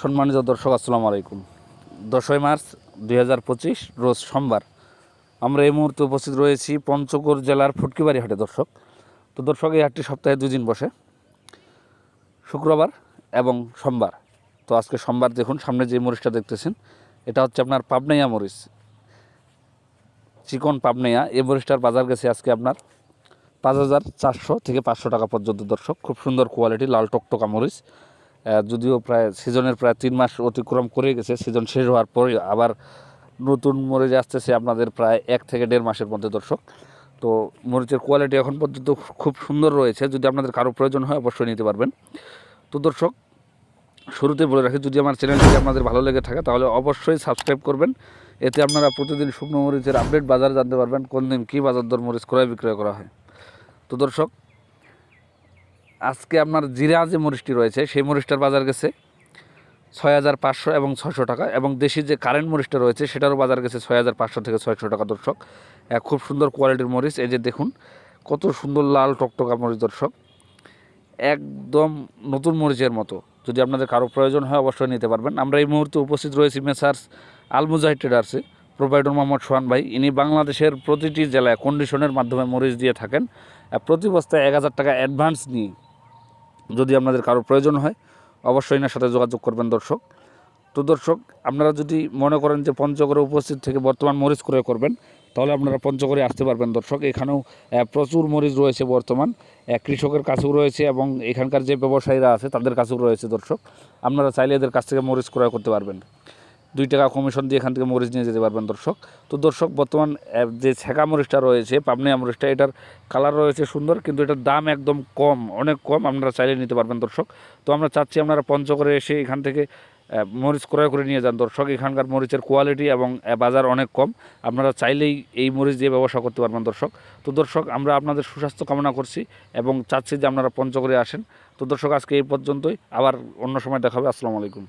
সম্মানিত দর্শক, আসসালামু আলাইকুম। দশই মার্চ দুই হাজার পঁচিশ, রোজ সোমবার। আমরা এই মুহূর্তে উপস্থিত রয়েছি পঞ্চগড় জেলার ফুটকিবাড়ি হাটে, দর্শক। তো দর্শক, এই হাটটি সপ্তাহে দুই দিন বসে। শুক্রবার এবং সোমবার। তো আজকে সোমবার দেখুন, সামনে যে মরিচটা দেখতেছেন, এটা হচ্ছে আপনার পাবনাইয়া মরিচ। চিকন পাবনাইয়া, এই মরিচটার বাজার গেছে আজকে আপনার পাঁচ হাজার চারশো থেকে পাঁচশো টাকা পর্যন্ত, দর্শক। খুব সুন্দর কোয়ালিটি, লাল টকটকা মরিচ। যদিও প্রায় সিজনের প্রায় তিন মাস অতিক্রম করে গেছে, সিজন শেষ হওয়ার পরে আবার নতুন মরিচ আসতেছে আপনাদের প্রায় এক থেকে দেড় মাসের মধ্যে দর্শক। তো মরিচের কোয়ালিটি এখন পর্যন্ত খুব সুন্দর রয়েছে, যদি আপনাদের কারও প্রয়োজন হয় অবশ্যই নিতে পারবেন। তো দর্শক, শুরুতে বলে রাখি, যদি আমার চ্যানেলটি আপনাদের ভালো লেগে থাকে তাহলে অবশ্যই সাবস্ক্রাইব করবেন। এতে আপনারা প্রতিদিন শুকনো মরিচের আপডেট বাজার জানতে পারবেন, কোন দিন কী বাজার দর মরিচ ক্রয় বিক্রয় করা হয়। তো দর্শক আজকে আপনার জিরা যে মরিচটি রয়েছে, সেই মরিচটার বাজার গেছে ছয় হাজার পাঁচশো এবং ছয়শো টাকা এবং দেশি যে কারেন্ট মরিচটা রয়েছে, সেটারও বাজার গেছে ছয় হাজার পাঁচশো থেকে ছয়শো টাকা দর্শক। খুব সুন্দর কোয়ালিটির মরিচ, এই যে দেখুন, কত সুন্দর লাল টকটকা মরিচ দর্শক। একদম নতুন মরিচের মতো। যদি আপনাদের কারও প্রয়োজন হয়, অবশ্যই নিতে পারবেন। আমরা এই মুহূর্তে উপস্থিত রয়েছি মেসার্স আলমুজাহিদ ট্রেডার্সে প্রোভাইডর মোহাম্মদ সোহান ভাই, ইনি বাংলাদেশের প্রতিটি জেলায় কন্ডিশনের মাধ্যমে মরিচ দিয়ে থাকেন। প্রতি বস্তায় এক হাজার টাকা অ্যাডভান্স নিয়ে যদি আপনাদের কারও প্রয়োজন হয়, অবশ্যই এনার সাথে যোগাযোগ করবেন দর্শক। তো দর্শক, আপনারা যদি মনে করেন যে পঞ্চগড়ে উপস্থিত থেকে বর্তমান মরিচ ক্রয় করবেন, তাহলে আপনারা পঞ্চগড়ে আসতে পারবেন দর্শক। এখানেও প্রচুর মরিচ রয়েছে বর্তমান। কৃষকের কাছেও রয়েছে এবং এখানকার যে ব্যবসায়ীরা আছে, তাদের কাছেও রয়েছে দর্শক। আপনারা চাইলে এদের কাছ থেকে মরিচ ক্রয় করতে পারবেন। দুই টাকা কমিশন দিয়ে এখান থেকে মরিচ নিয়ে যেতে পারবেন দর্শক। তো দর্শক, বর্তমান যে ছেঁকা মরিচটা রয়েছে পাবনিয়া মরিচটা, এটার কালার রয়েছে সুন্দর, কিন্তু এটার দাম একদম কম, অনেক কম আপনারা চাইলে নিতে পারবেন দর্শক। তো আমরা চাচ্ছি আপনারা পঞ্চগড়ে এসে এখান থেকে মরিচ ক্রয় করে নিয়ে যান দর্শক। এখানকার মরিচের কোয়ালিটি এবং বাজার অনেক কম, আপনারা চাইলেই এই মরিচ দিয়ে ব্যবসা করতে পারবেন দর্শক। তো দর্শক, আমরা আপনাদের সুস্বাস্থ্য কামনা করছি এবং চাচ্ছি যে আপনারা পঞ্চগড়ে আসেন। তো দর্শক, আজকে এই পর্যন্তই, আবার অন্য সময় দেখাবে। আসসালামু আলাইকুম।